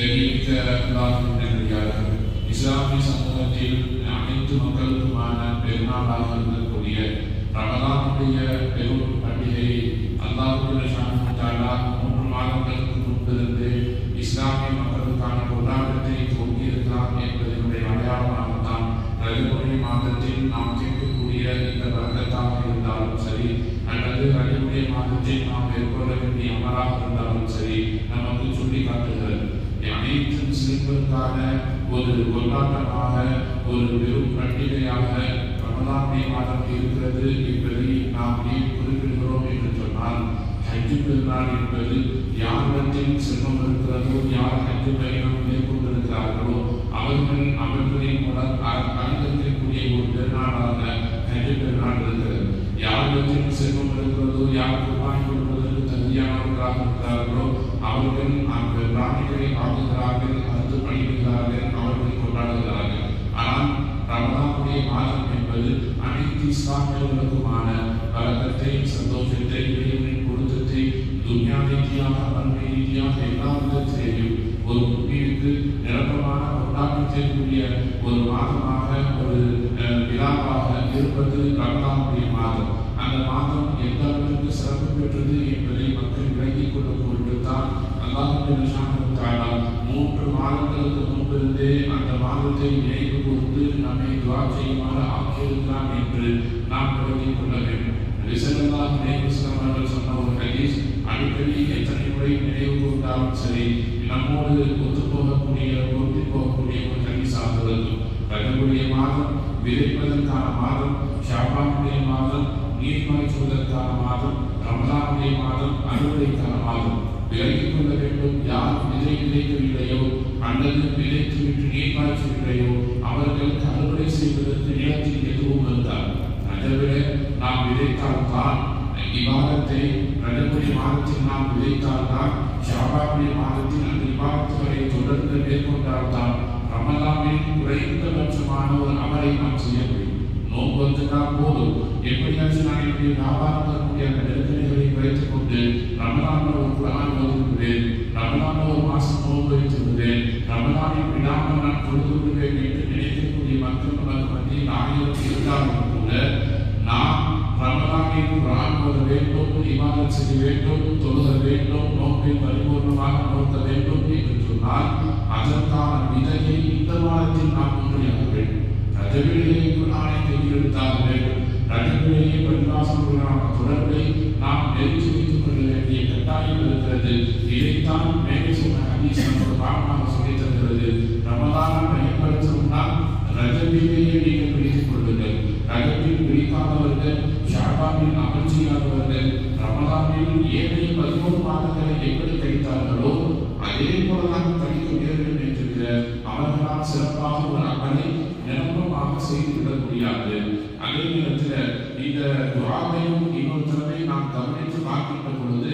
தெரிவிக்க அல்லாஹின் இஸ்லாமிய சமூகத்தில் அனைத்து மக்களுக்குமான பெருநாளாக இருக்கக்கூடிய ரமலானுடைய பெரும் பண்டிகை அல்லாஹுடைய மூன்று மாதங்களுக்கு முன்பிருந்து இஸ்லாமிய மக்களுக்கான கொண்டாட்டத்தை துவங்கியிருக்கலாம் என்பதனுடைய அடையாளமாகத்தான் ரஜமுறை மாதத்தில் நாம் கேட்கக்கூடிய இந்த வர்க்கத்தாக இருந்தாலும் சரி அல்லது ரஜமுறை மாதத்தில் நாம் மேற்கொள்ள வேண்டிய அமராக இருந்தாலும் சரி நமக்கு சொல்லி காட்டுகிறது அனைத்து முஸ்லிம்களுக்கான ஒரு கொண்டாட்டமாக ஒரு பெரும் பண்டிகையாக ரமலானுடைய மாதம் இருக்கிறது என்பதை நாம் ஏன் குறிப்பிடுகிறோம் என்று சொன்னால் ஹஜ்ஜு பெருநாள் என்பது யாரிடத்தில் செல்வம் இருக்கிறதோ யார் ஹஜ்ஜு பயணம் மேற்கொண்டிருக்கிறார்களோ அவர்கள் அவர்களின் மூலம் அலங்கரிக்கக்கூடிய ஒரு பெருநாளாக ஹஜ்ஜு பெருநாள் இருக்கிறது. யாரிடத்தில் செல்வம் இருக்கிறதோ யார் குர்பானி கொடுப்பதற்கு தகுதியானவர்களாக இருக்கிறார்களோ அவர்கள் அந்த பிராணிகளை ஆகுகிறார்கள் அறுத்து பணிகிறார்கள் அவர்கள் கொண்டாடுகிறார்கள் ஆனால் ரமலானுடைய மாதம் என்பது அனைத்து இஸ்லாமியர்களுக்குமான பலகத்தை சந்தோஷத்தை இறைவனின் பொருத்தத்தை துன்யா ரீதியாக பன்மை ரீதியாக எல்லா விதத்திலேயும் ஒரு முன்னீருக்கு நிரப்பமான கொண்டாட்டத்திற்குரிய ஒரு மாதமாக ஒரு விழாவாக இருப்பது ரமலானுடைய மாதம் அந்த மாதம் எந்த அளவிற்கு சிறப்பு பெற்றது என்பதை மக்கள் விளங்கிக் கொள்ள பொருட்டுத்தான் அல்லாஹ் மூன்று மாதங்களுக்கு முன்பிருந்தே அந்த நினைவு கூர்ந்து நம்மை துவா செய்யுமாறு ஆக்கியிருக்கிறான் என்று நாம் விளங்கிக் கொள்ள வேண்டும். ரிசலல்லாஹ் நினைவு அவர்கள் சொன்ன ஒரு ஹதீஸ் அடிக்கடி எத்தனை முறை நினைவு கூர்ந்தாலும் சரி நம்மோடு ஒத்து போகக்கூடிய ஒட்டி போகக்கூடிய ஒரு ஹதீஸாக இருக்கும் ரஜபுடைய மாதம் விதைப்பதற்கான மாதம் ஷாபானுடைய மாதம் நீர் பாய்ச்சுவதற்கான மாதம் ரமதானுடைய மாதம் அறுவடைக்கான மாதம். விலகிக் கொள்ள வேண்டும். யார் விதை விதைக்கவில்லையோ அல்லது விதைத்து விட்டு நீர் பாய்ச்சவில்லையோ அவர்களுக்கு அறுவடை செய்வதற்கு நிலத்தில் எதுவும் இருந்தால் அதைவிட நாம் விதைத்தால் தான் இவ்வாதத்தை ரஜபுரி மாதத்தில் நாம் விதைத்தால் தான் ஷாபாபுரி மாதத்தில் அந்த விவாதத்துகளை தொடர்ந்து மேற்கொண்டால் தான் ரமலானில் குறைந்தபட்சமான ஒரு அமலை நாம் செய்ய வேண்டும் நோன்பு போதும். எப்படியாச்சும் நான் என்னுடைய வியாபாரம் வரக்கூடிய அந்த நெருக்கடிகளை வைத்துக் கொண்டு ரமலான ஒரு குரான் ஓதுகிறேன். ரமலான ஒரு மாசம் நோன்பு வைத்திருக்கிறேன். ரமலானில் விடாமல் நான் கொண்டு விடுவேன் என்று நினைக்கக்கூடிய மக்கள் நமக்கு மத்தியில் ஆயிரம் இருந்தாலும் கூட நாம் ரமலானை குரான் ஓத வேண்டும் இமாதம் செய்ய வேண்டும் தொழுக வேண்டும் நோக்கை பரிபூர்ணமாக நோக்க வேண்டும் என்று சொன்னால் அதற்கான விதையை இந்த வாரத்தில் நாம் உறுதியாக வேண்டும். ரஜவிலேயே குரானை கையில் எடுத்தாக வேண்டும் தொடர்பை நாம் நெருங்கி வைத்துக் கொள்ள வேண்டிய கட்டாயம் இருக்கிறது இதைத்தான் மேலே சொன்ன ஹதீஸ் நமக்கு பாடமாக சொல்லித் தருகிறது ரமதானை பயன்படுத்தணும்னால் ரஜவிலேயே நீங்கள் பிடித்துக் கொள்ளுங்கள் ரஜவில் பிடிக்காதவர்கள் ஷாபாவில் அமர்ச்சியாதவர்கள் ரமதானில் ஏழை பதிமூணு மாதங்களை எப்படி செய்து விட முடியாது அதே நேரத்தில் இந்த துவாவையும் இன்னொருத்தரவை நாம் கவனித்து பார்க்கின்ற பொழுது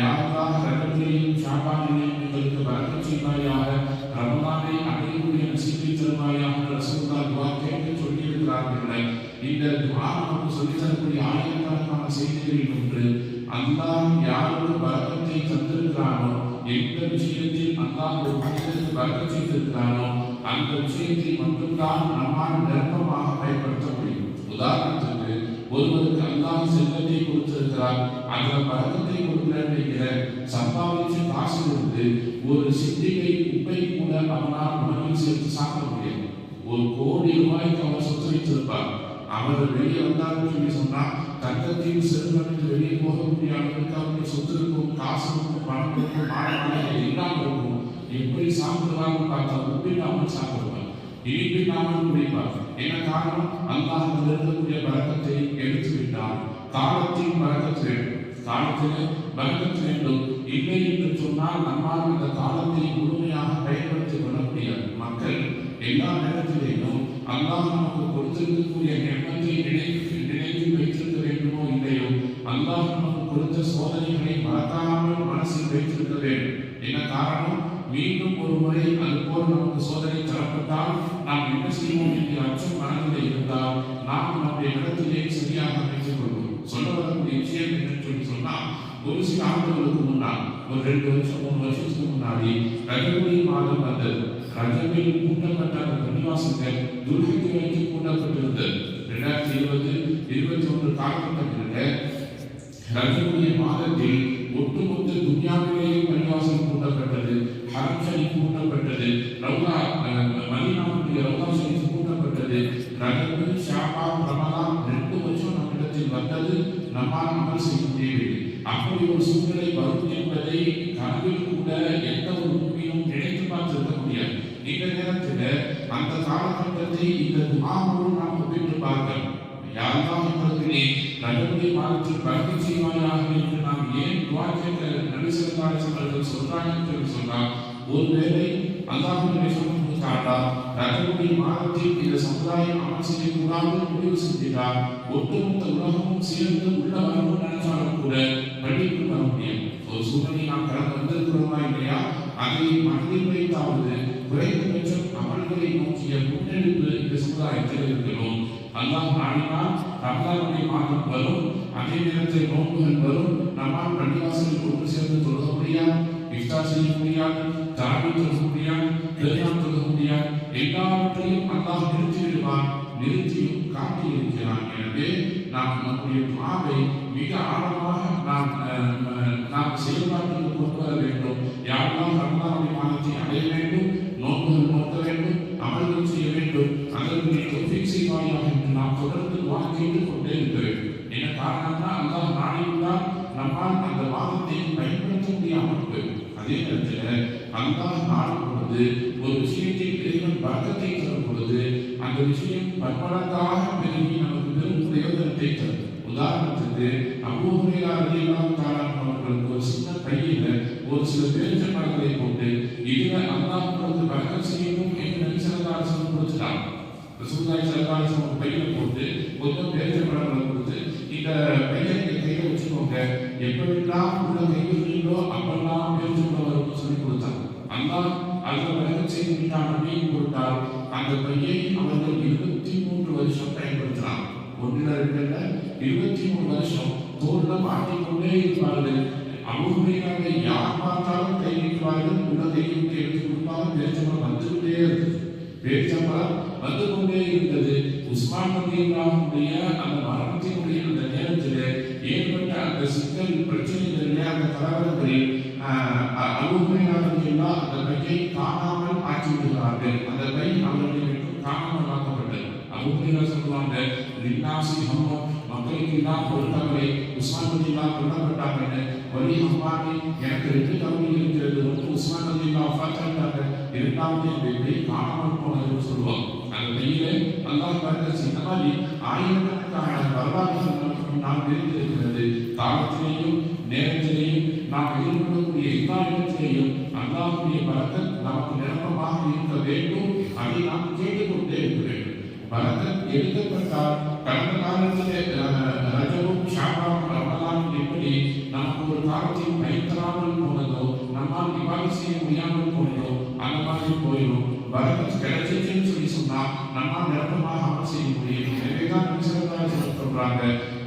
யாருக்காக ரகத்திலையும் ஷாபானிலையும் எங்களுக்கு வரக்க செய்வாயாக ரமதானை அடையக்கூடிய நசீபை தருவாயாக ரசூல்லா துவா கேட்டு சொல்லியிருக்கிறார்கள் இந்த துவா நமக்கு சொல்லித் தரக்கூடிய ஆயிரக்கணக்கான செய்திகளில் ஒன்று அல்லாஹ் யாருக்கு வரக்கத்தை தந்திருக்கிறானோ எந்த விஷயத்தில் அல்லாஹ் ஒரு மனிதனுக்கு வரக்க செய்திருக்கிறானோ அந்த விஷயத்தை மட்டும்தான் நம்மால் நிரப்பமாக பயன்படுத்த முடியும். உதாரணத்துக்கு ஒருவருக்கு அல்லாஹ் செல்வத்தை கொடுத்திருக்கிறார் அந்த பழக்கத்தை கொடுக்கிறேன் என்கிற சம்பாதிச்சு காசு கொடுத்து ஒரு சித்திகை உப்பை கூட அவனால் உணவில் சேர்த்து சாப்பிட முடியும் ஒரு கோடி ரூபாய்க்கு அவர் சொத்து வைத்திருப்பார். அவர் வெளியே வந்தாருன்னு சொல்லி சொன்னால் தங்கத்தையும் செல்வனுக்கு வெளியே போகக்கூடிய அளவுக்கு அவருடைய சொத்து இருக்கும் காசு இருக்கும் பணம் இருக்கும் மாணவர்கள் எல்லாம் இருக்கும். எப்படி சாப்பிடுவாங்க பார்த்தா உப்பில்லாமல் சாப்பிடுவாங்க இனிப்பில்லாமல் குடிப்பார். என்ன காரணம்? அல்லாஹ் இருக்கக்கூடிய பழக்கத்தை எடுத்து விட்டார் காலத்தின் பழக்கத்தை வேண்டும் காலத்தில் பழக்கத்து வேண்டும் இல்லை என்று சொன்னால் நம்மால் அந்த காலத்தை முழுமையாக பயன்படுத்திக் கொள்ள முடியாது. மக்கள் எல்லா நேரத்திலேயும் அல்லாஹ் நமக்கு கொடுத்திருக்கக்கூடிய எண்ணத்தை நினைத்து நினைத்து வைத்திருக்க வேண்டுமோ இல்லையோ அல்லாஹ் நமக்கு கொடுத்த சோதனைகளை மறக்காமல் மனசில் வைத்திருக்க வேண்டும். என்ன காரணம்? மீண்டும் ஒரு முறை அதுபோல் நமக்கு சோதனை தரப்பட்டால் நாம் என்ன செய்வோம் என்கிற அச்சம் மனதில் இருந்தால் நாம் நம்முடைய இடத்திலே சரியாக அமைத்துக் கொள்வோம். சொல்ல வரக்கூடிய விஷயம் என்னன்னு சொல்லி சொன்னால் ஒரு சில ஆண்டுகளுக்கு முன்னால் ஒரு ரெண்டு வருஷம் மூணு வருஷத்துக்கு முன்னாடி ரஜபுரி மாதம் வந்தது. ரஜபில் கூட்டப்பட்ட அந்த பள்ளிவாசல்கள் துர்கத்தை வைத்து கூட்டப்பட்டிருந்தது ரெண்டாயிரத்தி இருபது இருபத்தி ஒன்று காலகட்டத்தில் ரஜபுரிய மாதத்தில் ஒட்டுமொத்த துன்யாவிலேயே பரிவாசம் கூட்டப்பட்டது ஹரம் ஷரீஃப் கூட்டப்பட்டது ரவுதா மதீனாவுடைய ரவுதா ஷரீஃப் கூட்டப்பட்டது ரஜபு ஷாபா ரமலான் ரெண்டு வருஷம் நம்மிடத்தில் வந்தது நம்மால் அமல் செய்ய முடியவில்லை. அப்படி ஒரு சூழ்நிலை வரும் என்பதை கனவில் கூட எந்த ஒரு உண்மையும் நினைத்து பார்த்திருக்க முடியாது. இந்த நேரத்தில் அந்த காலகட்டத்தை இந்த துமாவோடு நாம் ஒப்பிட்டு பார்க்கணும் யாரெல்லாம் எங்களுக்கு நடுவுடைய மாதத்தில் பரவி செய்வாயாக என்று நாம் ஏன் துவாக்கியத்தை கேட்க நபிசல்லாசம் அவர்கள் சொல்றாங்கன்னு சொல்லி சொன்னால் ஒருவேளை அல்லாஹுடைய சொல்லும்போது காட்டா நடுவுடைய மாற்றி இந்த சமுதாயம் அமல் செய்யக்கூடாது முடிவு செஞ்சிட்டார் ஒட்டுமொத்த உலகமும் சேர்ந்து உள்ள வரணும் நினைச்சாலும் கூட பள்ளிக்கு வர முடியும் ஒரு சூழ்நிலை நாம் கடந்து வந்திருக்கிறோமா இல்லையா? அதை மனதில் வைத்தாவது குறைந்தபட்சம் அமல்களை நோக்கிய முன்னெடுப்பு இந்த சமுதாயத்தில் இருக்கிறோம் அல்லாஹ் நாடினால் ரமலானுடைய மாதம் வரும் அதே நேரத்தில் நோன்புகள் வரும். நம்மால் பள்ளிவாசலுக்கு ஒன்று சேர்ந்து தொழுக முடியாது இஃப்தார் செய்ய முடியாது தராவி தொழுக முடியாது கல்யாணம் தொழுக முடியாது. எல்லாவற்றையும் அல்லாஹ் நிறுத்தி விடுவான் நிறுத்தியும் காட்டி இருக்கிறான். எனவே நாம் நம்முடைய துவாவை மிக ஆழமாக நாம் நாம் செயல்பாட்டில் கொண்டு வர வேண்டும். யாரெல்லாம் ரமலானுடைய மாதத்தை அடைய வேண்டும் நோன்புகள் நோக்க வேண்டும் அமல்கள் செய்ய வேண்டும் அதற்கு நீ தௌஃபீக் செய்வாயாக தொடர்ந்து துவா செய்து கொண்டே இருக்க வேண்டும் என்ன காரணம்னா அல்லாஹ் நாடியுள்ளார் நம்மால் அந்த வாதத்தை பயன்படுத்த முடியாமல் அதே நேரத்தில் அல்லாஹ் நாடும் பொழுது ஒரு விஷயத்தை இறைவன் வர்க்கத்தை தரும் பொழுது அந்த விஷயம் பன்மடங்காக பெருகி நமக்கு பெரும் பிரயோஜனத்தை தரும். உதாரணத்துக்கு அபூஹுரையா ரலியல்லாஹு அவர்களுக்கு ஒரு சின்ன கையில் ஒரு சில பேரிச்ச மரங்களை போட்டு இதுல அல்லாஹ் ரசூலுல்லாஹி ஸல்லல்லாஹு ஒரு பையில போட்டு கொஞ்சம் பேச்சு படங்களை கொடுத்து இந்த பையன் நீங்க கையில வச்சுக்கோங்க. எப்படிலாம் உள்ள கைவிடுறீங்களோ அப்பெல்லாம் பேச்சு மரம் வரும்னு சொல்லி கொடுத்தாங்க. அல்லாஹ் அதுல பரக்கத் செய்து விட்டான் அப்படின்னு கொடுத்தால் அந்த பையை அவர்கள் இருபத்தி மூன்று வருஷம் பயன்படுத்தினாங்க. ஒன்றில் இருக்கிற இருபத்தி மூணு வருஷம் தோல்ல மாட்டிக்கொண்டே இருப்பார்கள். அவர்களுடைய யார் பார்த்தாலும் கை நீட்டுவார்கள் உள்ள கையை எடுத்து கொடுப்பாலும் பேச்சம்பளம் வந்துவிட்டே இருக்கு பேச்சம்பளம் வந்து கொண்டே இருந்தது. உஸ்மான் நபியுடைய அந்த மரணத்தினுடைய அந்த நேரத்தில் ஏற்பட்ட அந்த சிக்கல் பிரச்சனைகளில் அந்த கலவரங்களில் அலுவலர்கள் அந்த பையை காணாமல் ஆக்கி விடுகிறார்கள் அந்த பை அவர்களுக்கு காணாமல் ஆக்கப்பட்டது. அபுஹுரைரா சொல்லுவாங்க லின்னாசி ஹம்மம் மக்களுக்கு எல்லாம் பொறுத்தவரை உஸ்மான் நபி எல்லாம் கொல்லப்பட்டாங்கன்னு வலி ஹம்மானி எனக்கு ரெண்டு கவலை இருக்கிறது. ஒன்று உஸ்மான் நபி எல்லாம் பார்த்தாங்க இரண்டாவது இந்த இப்படி காணாமல் போனதுன்னு சொல்லுவாங்க. அந்த வெளியிலே அல்லாஹ் பரக்கத் இந்த மாதிரி ஆயிரக்கணக்கான வரலாறுகள் நமக்கு நாம் தெரிந்திருக்கிறது. காலத்திலேயும் நேரத்திலேயும் நாம் எதிர்கொள்ளக்கூடிய எல்லா இடத்திலேயும் அல்லாஹுடைய பரக்கத் நமக்கு நிரப்பமாக இருக்க வேண்டும். அதை நாம் கேட்டுக்கொண்டே இருக்க வேண்டும். பரக்கத் எடுக்கப்பட்டால் கடந்த காலத்தில் அஹ், ஷாபாவும் ரமலானும் எப்படி நமக்கு ஒரு காலத்தையும் பயன்படாமல் போனதோ நம்மால் நிவாரணம் செய்ய முடியாமல் போனதோ அந்த மாதிரி போயிடும். பரக்கத் கிடைச்சிச்சுன்னு சொல்லி சொன்னா நம்மால் நிரப்பமாக அமல் செய்ய முடியும். எனவேதான் நபி ஸல்லல்லாஹு சொல்றாங்க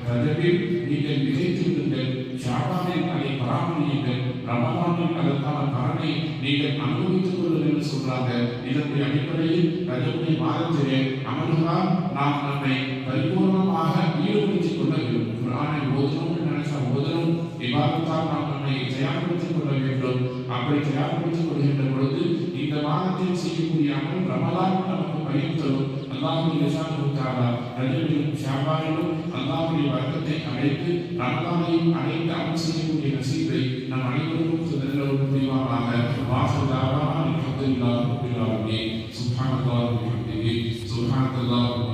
ரஜபில் நீங்கள் விதைத்து விடுங்கள் ஷாபானில் அதை பராமரியுங்கள் ரமலானில் அதற்கான பலனை நீங்கள் அனுபவித்துக் கொள்ளுங்கள் என்று சொல்றாங்க. இதனுடைய அடிப்படையில் ரஜபுடைய மாதத்திலே அமல்களால் நாம் நம்மை பரிபூர்ணமாக ஈடுபடுத்திக் கொள்ள வேண்டும். குரானை ஓதணும்னு நினைச்சா ஓதணும் விவாதத்தால் நாம் நம்மை தயார்படுத்திக் கொள்ள வேண்டும். அப்படி தயார்படுத்திக் கொள்கின்ற பொழுது இந்த மாதத்தில் செய்யக்கூடிய அமல் ரமலான் நமக்கு பயன் தரும். அல்லாஹுடைய நிஷானுக்காக ரஜபிலும் ஷாபாரிலும் அல்லாஹுடைய வர்க்கத்தை அழைத்து ரமலானையும் அனைத்து அமல் செய்யக்கூடிய நசீபை நம் அனைவருக்கும் சுதந்திரம் புரிவாராக வாசதாவான சுபானதாவுடைய சுபானதாவுடைய